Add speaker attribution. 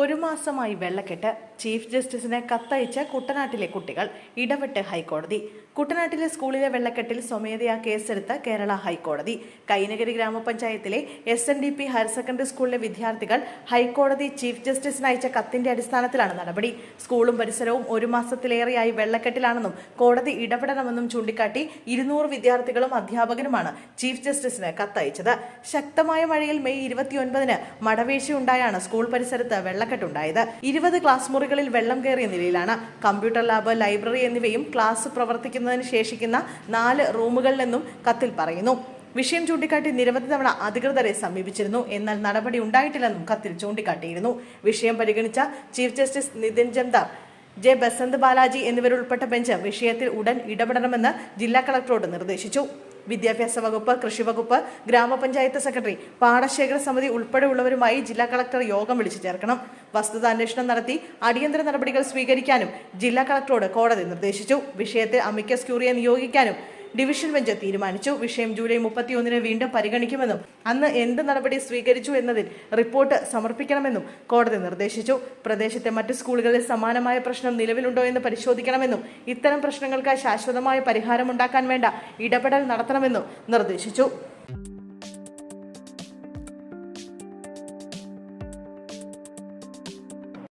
Speaker 1: ഒരു മാസമായി വെള്ളക്കെട്ട്. ചീഫ് ജസ്റ്റിസിനെ കത്തയച്ച കുട്ടനാട്ടിലെ കുട്ടികൾ ഇടപെട്ട് ഹൈക്കോടതി. കുട്ടനാട്ടിലെ സ്കൂളിലെ വെള്ളക്കെട്ടിൽ സ്വമേധയാ കേസെടുത്ത കേരള ഹൈക്കോടതി. കൈനഗിരി ഗ്രാമപഞ്ചായത്തിലെ S N D P higher secondary സ്കൂളിലെ വിദ്യാർത്ഥികൾ ഹൈക്കോടതി ചീഫ് ജസ്റ്റിസിന് അയച്ച കത്തിന്റെ അടിസ്ഥാനത്തിലാണ് നടപടി. സ്കൂളും പരിസരവും ഒരു മാസത്തിലേറെയായി വെള്ളക്കെട്ടിലാണെന്നും കോടതി ഇടപെടണമെന്നും ചൂണ്ടിക്കാട്ടി ഇരുന്നൂറ് വിദ്യാർത്ഥികളും അധ്യാപകരുമാണ് ചീഫ് ജസ്റ്റിസിന് കത്തയച്ചത്. ശക്തമായ മഴയിൽ മെയ് ഇരുപത്തിയൊൻപതിന് മടവീഴ്ചയുണ്ടായാണ് സ്കൂൾ പരിസരത്ത് വെള്ളക്കെട്ടുണ്ടായത്. ഇരുപത് ക്ലാസ് മുറികളിൽ വെള്ളം കയറിയ നിലയിലാണ്. കമ്പ്യൂട്ടർ ലാബ് ലൈബ്രറി എന്നിവയും ക്ലാസ് പ്രവർത്തിക്കുന്നതിന് ശേഷിക്കുന്ന നാല് റൂമുകളിൽ നിന്നും കത്തിൽ പറയുന്നു. വിഷയം ചൂണ്ടിക്കാട്ടി നിരവധി തവണ അധികൃതരെ സമീപിച്ചിരുന്നു. എന്നാൽ നടപടി ഉണ്ടായിട്ടില്ലെന്നും കത്തിൽ ചൂണ്ടിക്കാട്ടിയിരുന്നു. വിഷയം പരിഗണിച്ച chief justice Nitin Jamdar J Basant Balaji എന്നിവരുൾപ്പെട്ട bench വിഷയത്തിൽ ഉടൻ ഇടപെടണമെന്ന് ജില്ലാ കളക്ടറോട് നിർദ്ദേശിച്ചു. വിദ്യാഭ്യാസ വകുപ്പ് കൃഷി വകുപ്പ് ഗ്രാമപഞ്ചായത്ത് സെക്രട്ടറി പാടശേഖര സമിതി ഉൾപ്പെടെയുള്ളവരുമായി ജില്ലാ കളക്ടർ യോഗം വിളിച്ചു ചേർക്കണം. വസ്തുത അന്വേഷണം നടത്തി അടിയന്തര നടപടികൾ സ്വീകരിക്കാനും ജില്ലാ കളക്ടറോട് കോടതി നിർദ്ദേശിച്ചു. വിഷയത്തെ അമിക്കസ് ക്യൂറിയെ നിയോഗിക്കാനും ഡിവിഷൻ ബെഞ്ച് തീരുമാനിച്ചു. വിഷയം ജൂലൈ മുപ്പത്തിയൊന്നിന് വീണ്ടും പരിഗണിക്കുമെന്നും അന്ന് എന്ത് നടപടി സ്വീകരിച്ചു എന്നതിൽ റിപ്പോർട്ട് സമർപ്പിക്കണമെന്നും കോടതി നിർദ്ദേശിച്ചു. പ്രദേശത്തെ മറ്റ് സ്കൂളുകളിൽ സമാനമായ പ്രശ്നം നിലവിലുണ്ടോ എന്ന് പരിശോധിക്കണമെന്നും ഇത്തരം പ്രശ്നങ്ങൾക്ക് ശാശ്വതമായ പരിഹാരമുണ്ടാക്കാൻ വേണ്ട ഇടപെടൽ നടത്തണമെന്നും നിർദ്ദേശിച്ചു.